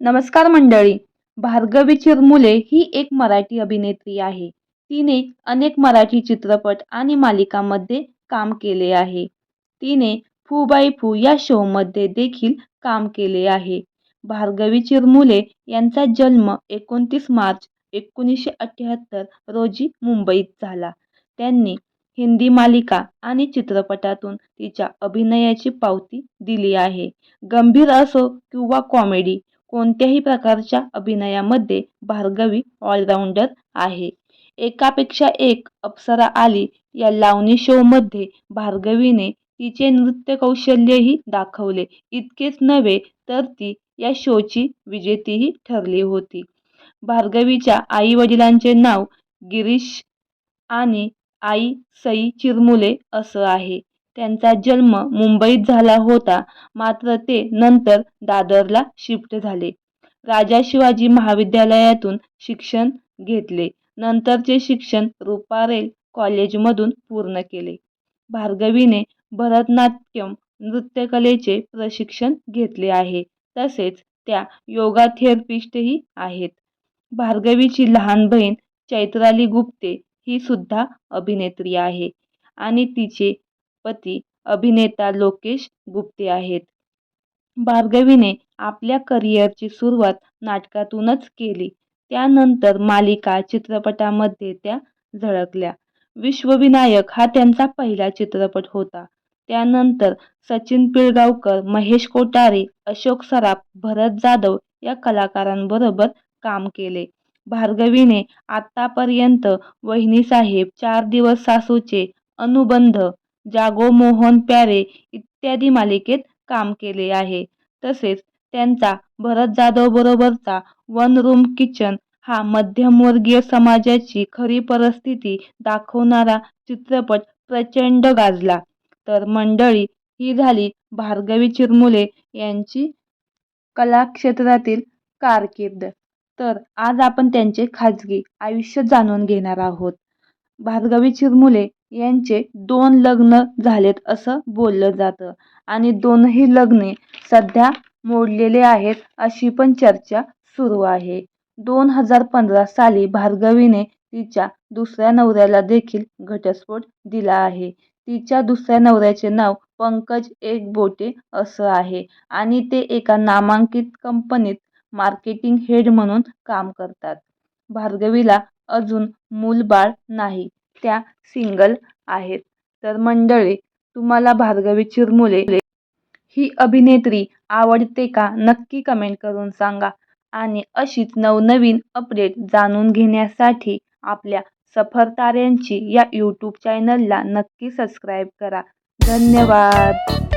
नमस्कार मंडळी. भार्गवी चिरमुले ही एक मराठी अभिनेत्री आहे. तिने अनेक मराठी चित्रपट आणि मालिकांमध्ये काम केले आहे. तिने फू बाई फू या शोमध्ये देखील काम केले आहे. भार्गवी चिरमुले यांचा जन्म एकोणतीस मार्च एकोणीसशे अठ्ठ्याहत्तर रोजी मुंबईत झाला. त्यांनी हिंदी मालिका आणि चित्रपटातून तिच्या अभिनयाची पावती दिली आहे. गंभीर असो किंवा कॉमेडी कोणत्याही प्रकारच्या अभिनयामध्ये भार्गवी ऑलराऊंडर आहे. एकापेक्षा एक अप्सरा आली या लावणी शोमध्ये भार्गवीने तिचे नृत्य कौशल्यही दाखवले. इतकेच नव्हे तर ती या शोची विजेतीही ठरली होती. भार्गवीच्या आई वडिलांचे नाव गिरीश आणि आई सई चिरमुले असं आहे. त्यांचा जन्म मुंबईत झाला होता. मात्र ते नंतर दादरला शिफ्ट झाले. राजा शिवाजी महाविद्यालयातून शिक्षण घेतले. नंतरचे शिक्षण रुपारेल कॉलेजमधून पूर्ण केले. भार्गवीने भरतनाट्यम नृत्यकलेचे प्रशिक्षण घेतले आहे. तसेच त्या योगा थेरपिस्टही आहेत. भार्गवीची लहान बहीण चैत्राली गुप्ते ही सुद्धा अभिनेत्री आहे. आणि तिचे पती अभिनेता लोकेश गुप्ते आहेत. भार्गवीने आपल्या करिअरची सुरुवात नाटकातूनच केली. त्यानंतर मालिका चित्रपटामध्ये त्या झळकल्या. विश्वविनायक हा त्यांचा पहिला चित्रपट होता. त्यानंतर सचिन पिळगावकर महेश कोठारे अशोक सराफ भरत जाधव या कलाकारांबरोबर काम केले. भार्गवीने आत्तापर्यंत वहिनीसाहेब चार दिवस सासूचे अनुबंध जागो मोहन प्यारे इत्यादी मालिकेत काम केले आहे. तसेच त्यांचा भरत जाधव बरोबरचा वन रूम किचन हा मध्यमवर्गीय समाजाची खरी परिस्थिती दाखवणारा चित्रपट प्रचंड गाजला. तर मंडळी ही झाली भार्गवी चिरमुले यांची कलाक्षेत्रातील कारकीर्द. तर आज आपण त्यांचे खाजगी आयुष्य जाणून घेणार आहोत. भार्गवी चिरमुले यांचे दोन लग्न झालेत असं बोललं जातं. आणि दोनही लग्ने सध्या मोडलेले आहेत अशी पण चर्चा सुरू आहे. दोन हजार पंधरा साली भार्गवीने तिच्या दुसऱ्या नवऱ्याला देखील घटस्फोट दिला आहे. तिच्या दुसऱ्या नवऱ्याचे नाव पंकज एकबोटे असं आहे. आणि ते एका नामांकित कंपनीत मार्केटिंग हेड म्हणून काम करतात. भार्गवीला अजून मूलबाळ नाही. त्या सिंगल आहेत. तर मंडळी तुम्हाला भार्गवी चिरमुले ही अभिनेत्री आवडते का? नक्की कमेंट करून सांगा. आणि अशीच नवनवीन अपडेट जाणून घेण्यासाठी आपल्या सफरताऱ्यांची या यूट्यूब चॅनलला नक्की सबस्क्राईब करा. धन्यवाद!